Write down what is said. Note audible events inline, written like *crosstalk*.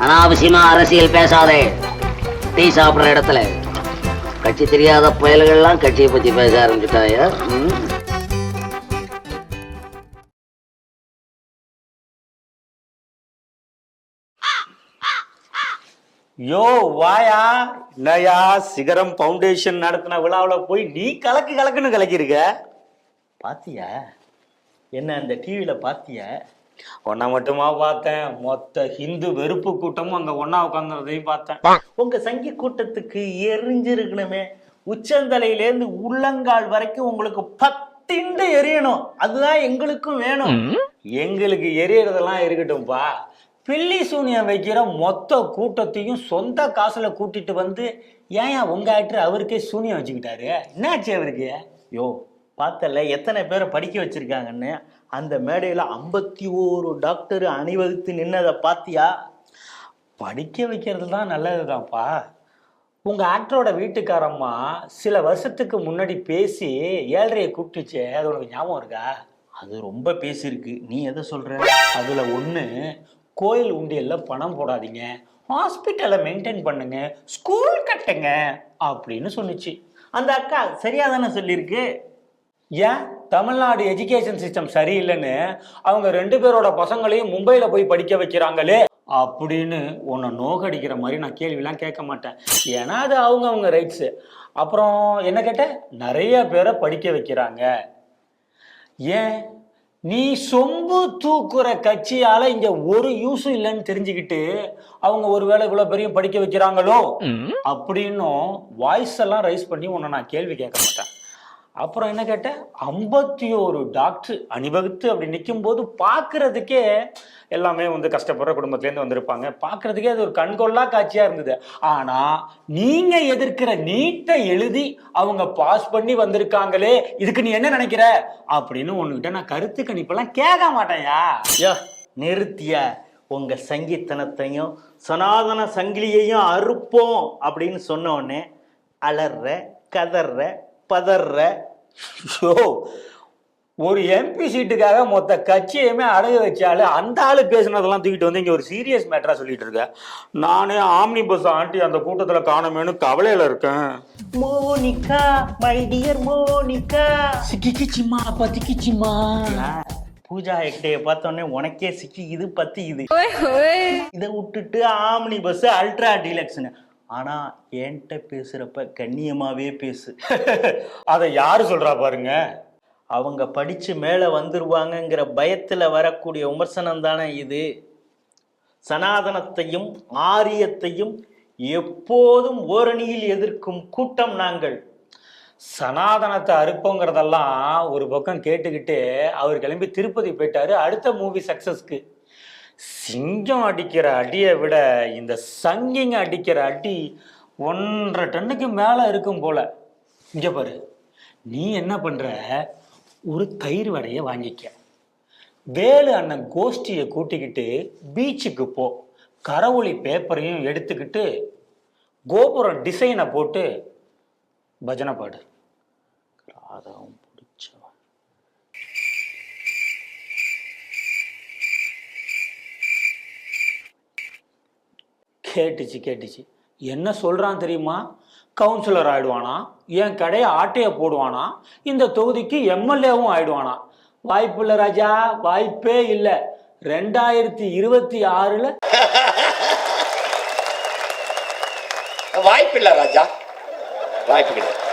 அனாவசியமா அரசியல் பேசாதே. டீ சாப்பிடுற இடத்துல. கட்சி தெரியாத புயல்கள்லாம் கட்சியை பத்தி பேச ஆரம்பிச்சுட்டாயா? யோ வாயா. நயா சிகரம் ஃபவுண்டேஷன் நடத்தின விழாவில் போய் நீ கலக்கு கலக்குன்னு கலக்கியிருக்க? பாத்தியா? என்ன அந்த டிவியில பாத்தியா? ஒன்ன மட்டுமா பார்த்தேன். மொத்த ஹிந்து வெறுப்பு கூட்டமும் அங்க ஒன்னா உட்காந்துறதையும் பார்த்தேன். உங்க சங்கி கூட்டத்துக்கு எரிஞ்சிருக்கணுமே. உச்சந்தலையிலேருந்து உள்ளங்கால் வரைக்கும் உங்களுக்கு பத்திண்டு எரியணும். அதுதான் எங்களுக்கும் வேணும். எங்களுக்கு எரியறதெல்லாம் இருக்கட்டும்பா. பில்லி சூனியம் வைக்கிற மொத்த கூட்டத்தையும் சொந்த காசுல கூட்டிட்டு வந்து ஏன் உங்க ஆக்டர் அவருக்கே சூனியம் வச்சுக்கிட்டாரு? என்னாச்சு அவருக்கு? யோ பார்த்தல எத்தனை பேரை படிக்க வச்சிருக்காங்கன்னு? அந்த மேடையில் ஐம்பத்தி ஓரு டாக்டர் அணிவகுத்து நின்னதை பார்த்தியா படிக்க வைக்கிறது தான் நல்லதுதான்ப்பா. உங்கள் ஆக்டரோட வீட்டுக்காரம்மா சில வருஷத்துக்கு முன்னாடி பேசி ஏழரையை கூப்பிட்டுச்சு. அது உனக்கு ஞாபகம் இருக்கா? அது ரொம்ப பேசியிருக்கு. நீ எதை சொல்கிற அதில் ஒன்று கோயில் உண்டியலில் பணம் போடாதீங்க. ஹாஸ்பிட்டலை மெயின்டைன் பண்ணுங்க. ஸ்கூல் கட்டுங்க. அப்படின்னு சொன்னிச்சு. அந்த அக்கா சரியாக தானே சொல்லியிருக்கு? ஏன்? தமிழ்நாடு எஜுகேஷன் சிஸ்டம் சரியில்லைன்னு அவங்க ரெண்டு பேரோட பசங்களையும் மும்பையில போய் படிக்க வைக்கிறாங்களே அப்படின்னு உன்னை நோகடிக்கிற மாதிரி நான் கேள்விலாம் கேட்க மாட்டேன். ஏன்னா அது அவங்க அவங்க ரைட்ஸு அப்புறம் என்ன கேட்ட? நிறைய பேரை படிக்க வைக்கிறாங்க. ஏன்? நீ சொம்பு தூக்குற கட்சியால இங்க ஒரு யூஸும் இல்லைன்னு தெரிஞ்சுக்கிட்டு அவங்க ஒருவேளை இவ்வளவு பெரிய படிக்க வைக்கிறாங்களோ? அப்படின்னும் வாய்ஸ் எல்லாம் ரைஸ் பண்ணி உன்னை நான் கேள்வி கேட்க மாட்டேன். அப்புறம் என்ன கேட்டேன் ஐம்பத்தி ஒரு டாக்டர் அணிவகுத்து அப்படி நிற்கும் போது பார்க்கறதுக்கே எல்லாமே வந்து கஷ்டப்படுற குடும்பத்துலேருந்து வந்திருப்பாங்க. பார்க்கறதுக்கே அது ஒரு கண்கொள்ளா காட்சியாக இருந்தது. ஆனால் நீங்கள் எதிர்க்கிற நீட்டை எழுதி அவங்க பாஸ் பண்ணி வந்திருக்காங்களே இதுக்கு நீ என்ன நினைக்கிற? அப்படின்னு ஒன்றுகிட்ட நான் கருத்து கணிப்பெல்லாம் கேட்க மாட்டேயா யோ நிறுத்திய உங்கள் சங்கீத்தனத்தையும் சனாதன சங்கிலியையும் அறுப்போம் அப்படின்னு சொன்ன உடனே அலற கதற பதற ஷோ. ஒரு எம்பி சீட்டுக்காக மொத்த கட்சியுமே அடகு வச்சாலு அந்த ஆளு பேசுனதெல்லாம் தூக்கிட்டு வந்து இங்க ஒரு சீரியஸ் மேட்டரா சொல்லிட்டு இருக்க. நானே ஆம்னி பஸ் ஆண்டி அந்த கூட்டத்துல காணமேனு கவலையில இருக்கேன். Monica my dear Monica. சிக்கிக்கிச்சிமா பத்திக்கிச்சிமா பூஜா ஹெக்டேய பார்த்தோன்னே உனக்கே சிக்கி இது பத்தி இது. இதை விட்டுட்டு ஆம்னி பஸ் அல்ட்ரா டீலக்ஸ்னு ஆனா என்கிட்ட பேசுறப்ப கண்ணியமாவே பேசு. *laughs* அதை யாரு சொல்றா பாருங்க. அவங்க படிச்சு மேல வந்துருவாங்கங்கிற பயத்துல வரக்கூடிய விமர்சனம் தானே இது. சனாதனத்தையும் ஆரியத்தையும் எப்போதும் ஓரணியில் எதிர்க்கும் கூட்டம் நாங்கள். சனாதனத்தை அறுப்போங்கிறதெல்லாம் ஒரு பக்கம் கேட்டுக்கிட்டு அவர் கிளம்பி திருப்பதி போயிட்டாரு அடுத்த மூவி சக்சஸ்க்கு சிங்கம் அடிக்கிற அடியை விட இந்த சங்கிங்க அடிக்கிற அடி ஒன்றரை டன்னுக்கு மேலே இருக்கும் போல. இங்க பாரு. நீ என்ன பண்ற? ஒரு தயிர் வடையை வாங்கிக்க. வேலு அண்ணன் கோஷ்டியை கூட்டிக்கிட்டு பீச்சுக்கு போ. கரவொளி பேப்பரையும் எடுத்துக்கிட்டு கோபுரம் டிசைனை போட்டு பஜனை பாடு. ராதம். கேட்டுச்சு கேட்டுச்சு. என்ன சொல்கிறான் தெரியுமா? கவுன்சிலர் ஆயிடுவானா? என் கடையை ஆட்டையை போடுவானா? இந்த தொகுதிக்கு எம்எல்ஏவும் ஆயிடுவானா? வாய்ப்பு இல்லை ராஜா வாய்ப்பே இல்லை. ரெண்டாயிரத்தி இருபத்தி ஆறுல வாய்ப்பில்லை ராஜா. வாய்ப்பு கிடையாது.